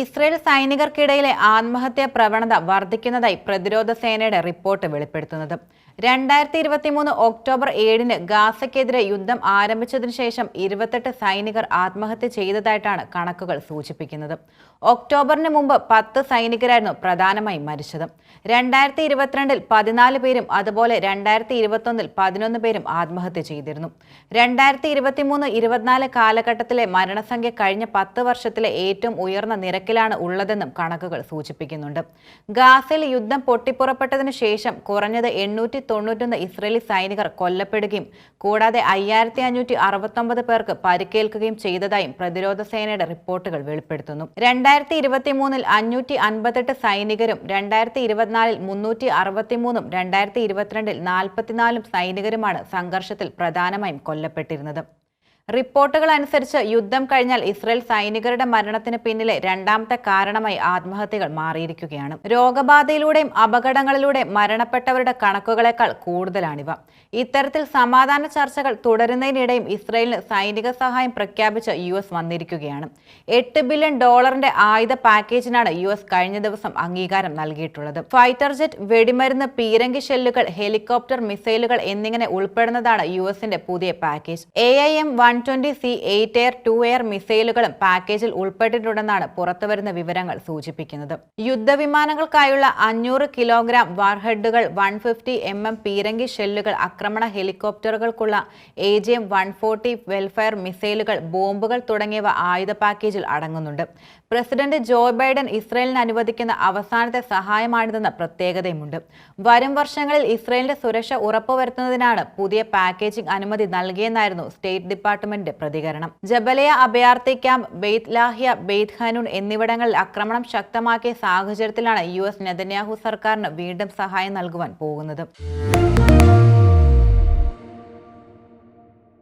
Israel സൈനികർക്കിടയിലെ ആത്മഹത്യാ പ്രവണത വർദ്ധിക്കുന്നതായി പ്രതിരോധ സേനയുടെ റിപ്പോർട്ട് വെളിപ്പെടുത്തുന്നത്. രണ്ടായിരത്തി ഇരുപത്തി മൂന്ന് ഒക്ടോബർ ഏഴിന് ഗാസയ്ക്കെതിരെ യുദ്ധം ആരംഭിച്ചതിനു ശേഷം ഇരുപത്തെട്ട് സൈനികർ ആത്മഹത്യ ചെയ്തതായിട്ടാണ് കണക്കുകൾ സൂചിപ്പിക്കുന്നത്. ഒക്ടോബറിന് മുമ്പ് പത്ത് സൈനികരായിരുന്നു പ്രധാനമായും മരിച്ചത്. രണ്ടായിരത്തി ഇരുപത്തിരണ്ടിൽ പതിനാല് പേരും അതുപോലെ രണ്ടായിരത്തി ഇരുപത്തൊന്നിൽ പതിനൊന്ന് പേരും ആത്മഹത്യ ചെയ്തിരുന്നു. രണ്ടായിരത്തി ഇരുപത്തിമൂന്ന് ഇരുപത്തിനാല് കാലഘട്ടത്തിലെ മരണസംഖ്യ കഴിഞ്ഞ പത്ത് വർഷത്തിലെ ഏറ്റവും ഉയർന്ന നിരക്കിലാണ് ഉള്ളതെന്നും കണക്കുകൾ സൂചിപ്പിക്കുന്നുണ്ട്. ഗാസയിൽ യുദ്ധം പൊട്ടിപ്പുറപ്പെട്ടതിനു ശേഷം കുറഞ്ഞത് എണ്ണൂറ്റി തൊണ്ണൂറ്റൊന്ന് ഇസ്രയേലി സൈനികർ കൊല്ലപ്പെടുകയും കൂടാതെ അയ്യായിരത്തി അഞ്ഞൂറ്റി അറുപത്തൊമ്പത് പേർക്ക് പരിക്കേൽക്കുകയും ചെയ്തതായും പ്രതിരോധ സേനയുടെ റിപ്പോർട്ടുകൾ വെളിപ്പെടുത്തുന്നു. രണ്ടായിരത്തി ഇരുപത്തിമൂന്നിൽ അഞ്ഞൂറ്റി അൻപത്തെട്ട് സൈനികരും രണ്ടായിരത്തി ഇരുപത്തിനാലിൽ മുന്നൂറ്റി അറുപത്തിമൂന്നും രണ്ടായിരത്തി ഇരുപത്തിരണ്ടിൽ നാൽപ്പത്തിനാലും സൈനികരുമാണ് സംഘർഷത്തിൽ പ്രധാനമായും കൊല്ലപ്പെട്ടിരുന്നത്. റിപ്പോർട്ടുകൾ അനുസരിച്ച് യുദ്ധം കഴിഞ്ഞാൽ ഇസ്രയേൽ സൈനികരുടെ മരണത്തിന് പിന്നിലെ രണ്ടാമത്തെ കാരണമായി ആത്മഹത്യകൾ മാറിയിരിക്കുകയാണ്. രോഗബാധയിലൂടെയും അപകടങ്ങളിലൂടെയും മരണപ്പെട്ടവരുടെ കണക്കുകളെക്കാൾ കൂടുതലാണിവ. ഇത്തരത്തിൽ സമാധാന ചർച്ചകൾ തുടരുന്നതിനിടെയും ഇസ്രയേലിന് സൈനിക സഹായം പ്രഖ്യാപിച്ച് യു എസ് വന്നിരിക്കുകയാണ്. എട്ട് ബില്യൺ ഡോളറിന്റെ ആയുധ പാക്കേജിനാണ് യു എസ് കഴിഞ്ഞ ദിവസം അംഗീകാരം നൽകിയിട്ടുള്ളത്. ഫൈറ്റർ ജെറ്റ് വെടിമരുന്ന് പീരങ്കി ഷെല്ലുകൾ ഹെലികോപ്റ്റർ മിസൈലുകൾ എന്നിങ്ങനെ ഉൾപ്പെടുന്നതാണ് യു എസിന്റെ പുതിയ package. A I M one twenty C eight air to air മിസൈലുകളും പാക്കേജിൽ ഉൾപ്പെട്ടിട്ടുണ്ടെന്നാണ് പുറത്തുവരുന്ന വിവരങ്ങൾ സൂചിപ്പിക്കുന്നത്. യുദ്ധവിമാനങ്ങൾക്കായുള്ള അഞ്ഞൂറ് കിലോഗ്രാം വാർഹെഡുകൾ വൺ ഫിഫ്റ്റി എം എം പീരങ്കി ഷെല്ലുകൾ ആക്രമണ ഹെലികോപ്റ്ററുകൾക്കുള്ള A G M one forty welfare മിസൈലുകൾ ബോംബുകൾ തുടങ്ങിയവ ആയുധ പാക്കേജിൽ അടങ്ങുന്നുണ്ട്. പ്രസിഡന്റ് ജോ ബൈഡൻ ഇസ്രയേലിന് അനുവദിക്കുന്ന അവസാനത്തെ സഹായമാണിതെന്ന പ്രത്യേകതയുമുണ്ട്. വരും വർഷങ്ങളിൽ ഇസ്രയേലിന്റെ സുരക്ഷ ഉറപ്പുവരുത്തുന്നതിനാണ് പുതിയ പാക്കേജിംഗ് അനുമതി നൽകിയെന്നായിരുന്നു സ്റ്റേറ്റ് ഡിപ്പാർട്ട്മെന്റിന്റെ പ്രതികരണം. ജബലയ അഭയാർത്ഥി ക്യാമ്പ് ബെയ്ത് ലാഹിയ ബെയ്ത് ഹനൂൺ എന്നിവിടങ്ങളിൽ ആക്രമണം ശക്തമാക്കിയ സാഹചര്യത്തിലാണ് യു എസ് നെതന്യാഹു സർക്കാരിന് വീണ്ടും സഹായം നൽകുവാൻ പോകുന്നത്.